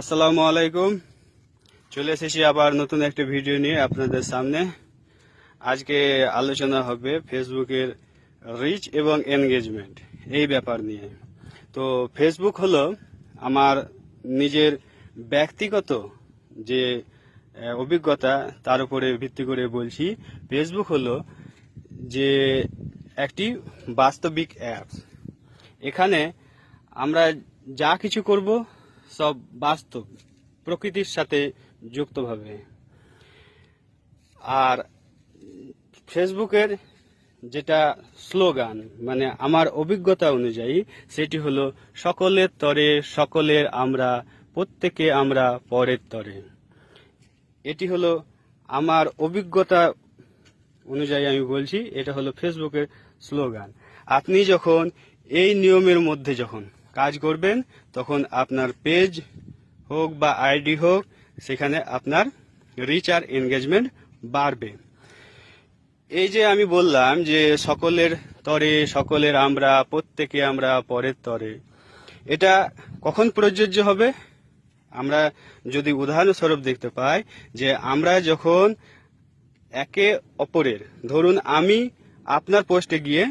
আসসালামু আলাইকুম। চলে এসেছি আবার নতুন একটা ভিডিও নিয়ে আপনাদের সামনে। আজকে আলোচনা হবে ফেসবুকের রিচ এবং এনগেজমেন্ট এই ব্যাপার নিয়ে। তো ফেসবুক হলো আমার নিজের ব্যক্তিগত যে অভিজ্ঞতা, তার উপরে ভিত্তি করে বলছি। ফেসবুক হলো যে একটি বাস্তবিক অ্যাপস। এখানে আমরা যা কিছু করব সব বাস্তব, প্রকৃতির সাথে যুক্তভাবে। আর ফেসবুকের যেটা স্লোগান মানে আমার অভিজ্ঞতা অনুযায়ী, সেটি হলো, সকলের তরে সকলের আমরা, প্রত্যেকে আমরা পরের তরে। এটি হলো আমার অভিজ্ঞতা অনুযায়ী আমি বলছি, এটা হলো ফেসবুকের স্লোগান। আপনি যখন এই নিয়মের মধ্যে যখন কাজ করবেন, তখন আপনার পেজ হোক বা আইডি হোক, সেখানে আপনার রিচ আর এনগেজমেন্ট বাড়বে। এই যে আমি বললাম যে সকলের তরে, সকলের আমরা, প্রত্যেকে আমরা, পরের তরে, এটা কখন প্রযোজ্য হবে? আমরা যদি উদাহরণস্বরূপ দেখতে পাই যে আমরা যখন একে অপরের, ধরুন আমি আপনার পোস্টে গিয়ে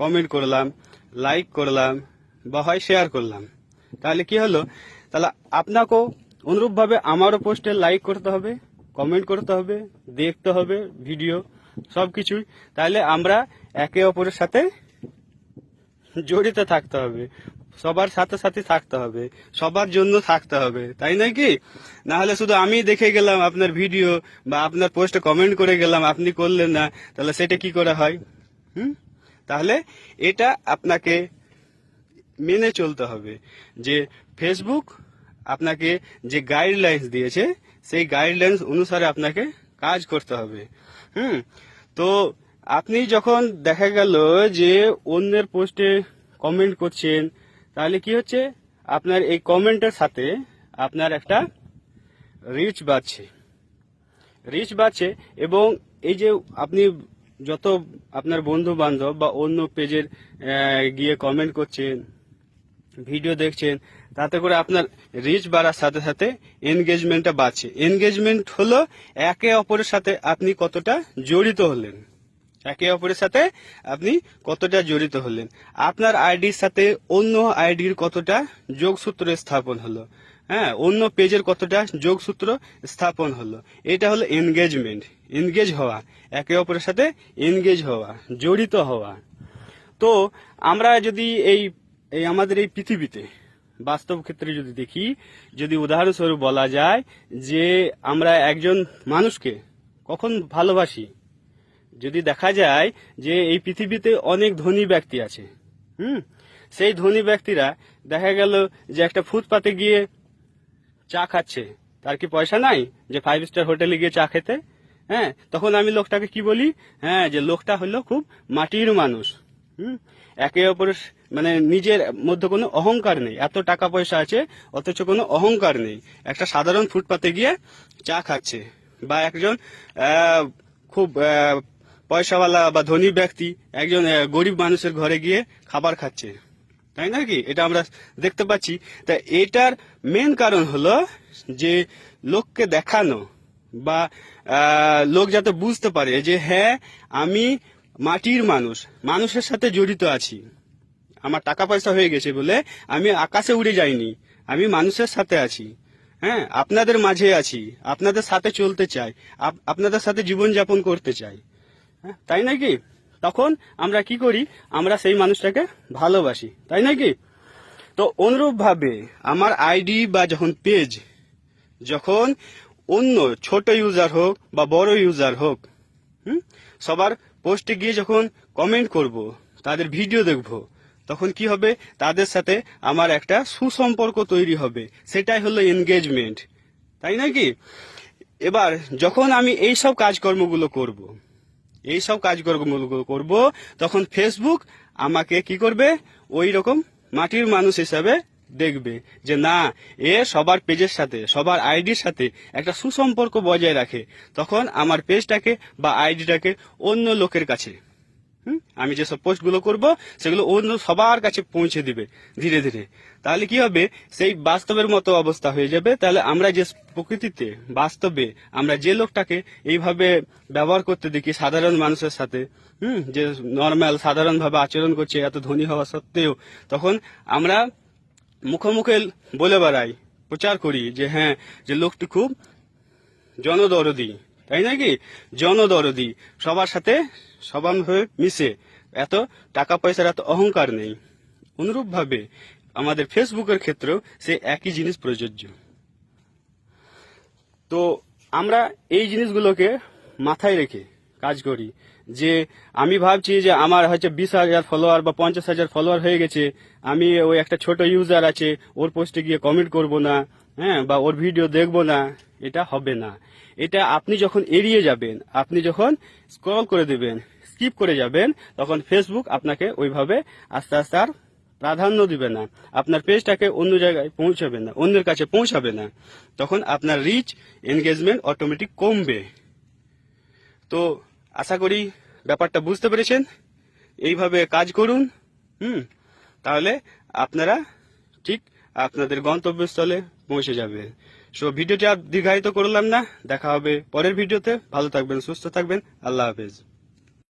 কমেন্ট করলাম লাইক করলাম বা হয় শেয়ার করলাম। তাহলে কি হলো? তাহলে আপনাকেও অনুরূপভাবে আমারও পোস্টে লাইক করতে হবে কমেন্ট করতে হবে, দেখতে হবে ভিডিও সব কিছুই তাহলে আমরা একে অপরের সাথে জড়িত থাকতে হবে। সবার সাথে সাথে থাকতে হবে। সবার জন্য থাকতে হবে। তাই নয় কি? না হলে শুধু আমি দেখে গেলাম আপনার ভিডিও বা আপনার পোস্টে কমেন্ট করে গেলাম, আপনি করলেন না, তাহলে সেটা কি করে হয়? হুম? তাহলে এটা আপনাকে মেনে চলতে হবে যে ফেসবুক আপনাকে যে গাইডলাইন্স দিয়েছে, সেই গাইডলাইন্স অনুসারে আপনাকে কাজ করতে হবে। হুম? তো আপনি যখন দেখা গেল যে অন্যের পোস্টে কমেন্ট করছেন, তাহলে কি হচ্ছে? আপনার এই কমেন্টের সাথে আপনার একটা রিচ বাড়ছে। রিচ বাড়ছে এবং এই যে আপনি যত আপনার বন্ধু বান্ধব বা অন্য পেজের গিয়ে কমেন্ট করছেন ভিডিও দেখছেন, তাতে করে আপনার রিচ বাড়ার সাথে সাথে এনগেজমেন্টটা বাড়ছে। এনগেজমেন্ট হলো একে অপরের সাথে আপনি কতটা জড়িত হলেন। একে অপরের সাথে আপনি কতটা জড়িত হলেন। আপনার আইডির সাথে অন্য আইডির কতটা যোগসূত্র স্থাপন হলো। হ্যাঁ অন্য পেজের কতটা যোগসূত্র স্থাপন হলো। এটা হলো এনগেজমেন্ট এনগেজ হওয়া, একে অপরের সাথে এনগেজ হওয়া, জড়িত হওয়া। তো আমরা যদি এই এই আমাদের এই পৃথিবীতে, বাস্তব ক্ষেত্রে যদি দেখি, যদি উদাহরণস্বরূপ বলা যায় যে আমরা একজন মানুষকে কখন ভালোবাসি, যদি দেখা যায় যে এই পৃথিবীতে অনেক ধনী ব্যক্তি আছে, হুম, সেই ধনী ব্যক্তিরা দেখা গেল যে একটা ফুটপাতে গিয়ে চা খাচ্ছে, তার কি পয়সা নাই যে ফাইভ স্টার হোটেলে গিয়ে চা খেতে? হ্যাঁ তখন আমি লোকটাকে কি বলি? হ্যাঁ যে লোকটা হলো খুব মাটির মানুষ। একে অপরের মানে নিজের মধ্যে কোনো অহংকার নেই। এত টাকা পয়সা আছে, অথচ কোনো অহংকার নেই। একটা সাধারণ ফুটপাতে গিয়ে চা খাচ্ছে। বা একজন খুব পয়সাওয়ালা বা ধনী ব্যক্তি একজন গরিব মানুষের ঘরে গিয়ে খাবার খাচ্ছে। তাই নাকি এটা আমরা দেখতে পাচ্ছি। তা এটার মেন কারণ হলো যে লোককে দেখানো বা লোক যাতে বুঝতে পারে যে হ্যাঁ আমি মাটির মানুষ মানুষের সাথে জড়িত আছি। আমার টাকা পয়সা হয়ে গেছে বলে আমি আকাশে উড়ে যাইনি আমি মানুষের সাথে আছি। হ্যাঁ আপনাদের মাঝে আছি আপনাদের সাথে চলতে চাই আপনাদের সাথে জীবনযাপন করতে চাই। হ্যাঁ, তাই নাকি তখন আমরা কি করি? আমরা সেই মানুষটাকে ভালোবাসি তাই নাকি তো অনুরূপ ভাবে আমার আইডি বা যখন পেজ যখন অন্য ছোট ইউজার হোক বা বড় ইউজার হোক হুম, সবার পোস্টে গিয়ে যখন কমেন্ট করব, তাদের ভিডিও দেখব, তখন কি হবে? তাদের সাথে আমার একটা সুসম্পর্ক তৈরি হবে। সেটাই হলো এনগেজমেন্ট তাই নাকি এবার যখন আমি এই সব কাজকর্মগুলো করব, এই সব কাজকর্মগুলো করব, তখন ফেসবুক আমাকে কি করবে? ওই রকম মাটির মানুষ হিসাবে দেখবে যে না, এ সবার পেজের সাথে, সবার আইডির সাথে একটা সুসম্পর্ক বজায় রাখে। তখন আমার পেজটাকে বা আইডিটাকে অন্য লোকের কাছে? আমি যেসব পোস্টগুলো করব, সেগুলো অন্য সবার কাছে পৌঁছে দিবে ধীরে ধীরে। তাহলে কি হবে? সেই বাস্তবের মতো অবস্থা হয়ে যাবে। তাহলে আমরা যে প্রকৃতিতে, বাস্তবে আমরা যে লোকটাকে এইভাবে ব্যবহার করতে দেখি সাধারণ মানুষের সাথে, হুম, যে নর্মাল সাধারণভাবে আচরণ করছে, এত ধনী হওয়া সত্ত্বেও, তখন আমরা মুখে মুখে বলে বেড়াই, প্রচার করি যে হ্যাঁ যে লোকটি খুব জনদরদি, তাই নাকি জনদরদি, সবার সাথে সমানভাবে মিশে, এত টাকা পয়সার এত অহংকার নেই। অনুরূপভাবে আমাদের ফেসবুকের ক্ষেত্রেও সে একই জিনিস প্রযোজ্য। তো আমরা এই জিনিসগুলোকে মাথায় রেখে কাজ করি। যে আমি ভাবছি যে আমার হচ্ছে বিশ হাজার ফলোয়ার বা পঞ্চাশ হাজার ফলোয়ার হয়ে গেছে, আমি ওই একটা ছোট ইউজার আছে, ওর পোস্টে গিয়ে কমেন্ট করব না হ্যাঁ বা ওর ভিডিও দেখব না, এটা হবে না। এটা আপনি যখন এড়িয়ে যাবেন, আপনি যখন স্ক্রল করে দেবেন স্কিপ করে যাবেন, তখন ফেসবুক আপনাকে ওইভাবে আস্তে আস্তে আর প্রাধান্য দিবে না। আপনার পেজটাকে অন্য জায়গায় পৌঁছাবে না, অন্যের কাছে পৌঁছাবে না। তখন আপনার রিচ এনগেজমেন্ট অটোমেটিক কমবে। তো আশা করি ব্যাপারটা বুঝতে পেরেছেন। এইভাবে কাজ করুন, হুম? তাহলে আপনারা ঠিক আপনাদের গন্তব্যস্থলে পৌঁছে যাবে সো ভিডিওটি আর দীর্ঘায়িত করলাম না। দেখা হবে পরের ভিডিওতে। ভালো থাকবেন, সুস্থ থাকবেন। আল্লাহ হাফেজ।